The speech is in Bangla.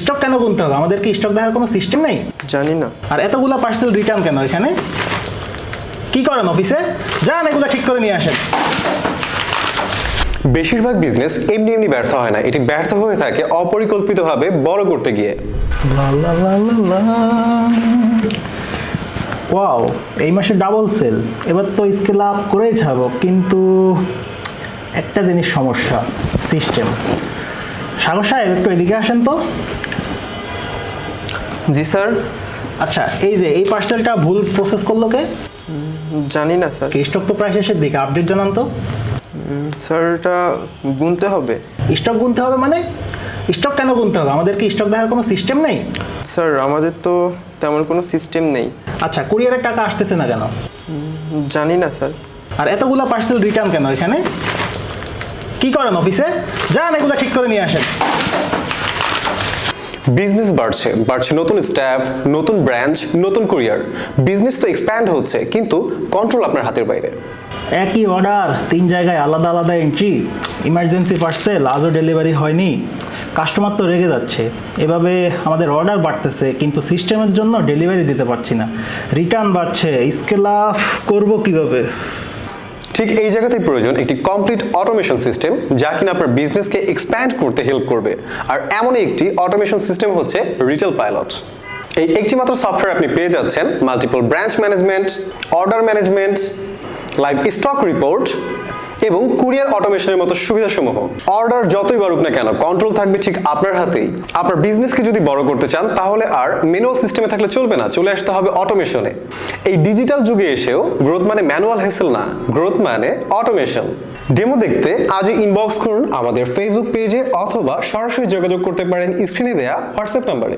স্টক কেন গুনতে হবে? আমাদের কি স্টক দেখার কোনো সিস্টেম নেই? জানি না। আর এতগুলো পার্সেল রিটার্ন কেন এখানে? কি করেন অফিসে যান এগুলো ঠিক করে নিয়ে আসেন। বেশিরভাগ বিজনেস এমনি এমনি ব্যর্থ হয় না। এটি ব্যর্থ হয়ে থাকে অপরিকল্পিতভাবে বড় করতে গিয়ে। ওয়াও এই মাসে ডাবল সেল এবার তো স্কেল আপ করেই ছাড়বো। কিন্তু একটা জিনিস সমস্যা সিস্টেম সাগর সাহেব একটু এদিকে আসেন তো। জি স্যার। আচ্ছা এই যে এই পার্সেলটা ভুল প্রসেস করল কে? জানি না স্যার। স্টক তো প্রায় শেষের দিকে আপডেট জানান তো। স্যার এটা গুনতে হবে। স্টক গুনতে হবে মানে? স্টক কেন গুনতে হবে? আমাদের কি স্টক দেখার কোনো সিস্টেম নেই? স্যার আমাদের তো তেমন কোনো সিস্টেম নেই। আচ্ছা কুরিয়ারের টাকা আসতেছে না কেন? জানি না স্যার। আর এতগুলো পার্সেল রিটার্ন কেন এখানে? কি করেন অফিসে? যান এগুলো ঠিক করে নিয়ে আসেন। বিজনেস বাড়ছে বাড়ছে নতুন স্টাফ নতুন ব্রাঞ্চ নতুন কুরিয়ার বিজনেস তো এক্সপ্যান্ড হচ্ছে কিন্তু কন্ট্রোল আপনার হাতের বাইরে। একই অর্ডার তিন জায়গায় আলাদা আলাদা এন্ট্রি ইমার্জেন্সি পার্সেল আজও ডেলিভারি হয়নি। কাস্টমার তো রেগে যাচ্ছে। এভাবে আমাদের অর্ডার বাড়তেছে কিন্তু সিস্টেমের জন্য ডেলিভারি দিতে পারছি না। রিটার্ন বাড়ছে। স্কেল আপ করব কীভাবে? ঠিক এই জায়গাতেই প্রয়োজন একটি কমপ্লিট অটোমেশন সিস্টেম যা কিনা আপনার বিজনেসকে এক্সপ্যান্ড করতে হেল্প করবে। আর এমনই একটি অটোমেশন সিস্টেম হচ্ছে রিটেল পাইলট এই একটি মাত্র সফটওয়্যার আপনি পেয়ে যাচ্ছেন multiple branch management order management live stock report এবং কুরিয়ার অটোমেশনের মতো সুবিধাসমূহ। অর্ডার যতই বাড়ুক না কেন কন্ট্রোল থাকবে ঠিক আপনার হাতেই। আপনার বিজনেসকে যদি বড় করতে চান, তাহলে আর ম্যানুয়াল সিস্টেমে থাকলে চলবে না, চলে আসতে হবে অটোমেশনে এই ডিজিটাল যুগে এসেও গ্রোথ মানে ম্যানুয়াল হেসেল না গ্রোথ মানে অটোমেশন ডেমো দেখতে আজই ইনবক্স করুন আমাদের ফেসবুক পেজে অথবা সরাসরি যোগাযোগ করতে পারেন স্ক্রিনে দেয়া হোয়াটসঅ্যাপ নাম্বারে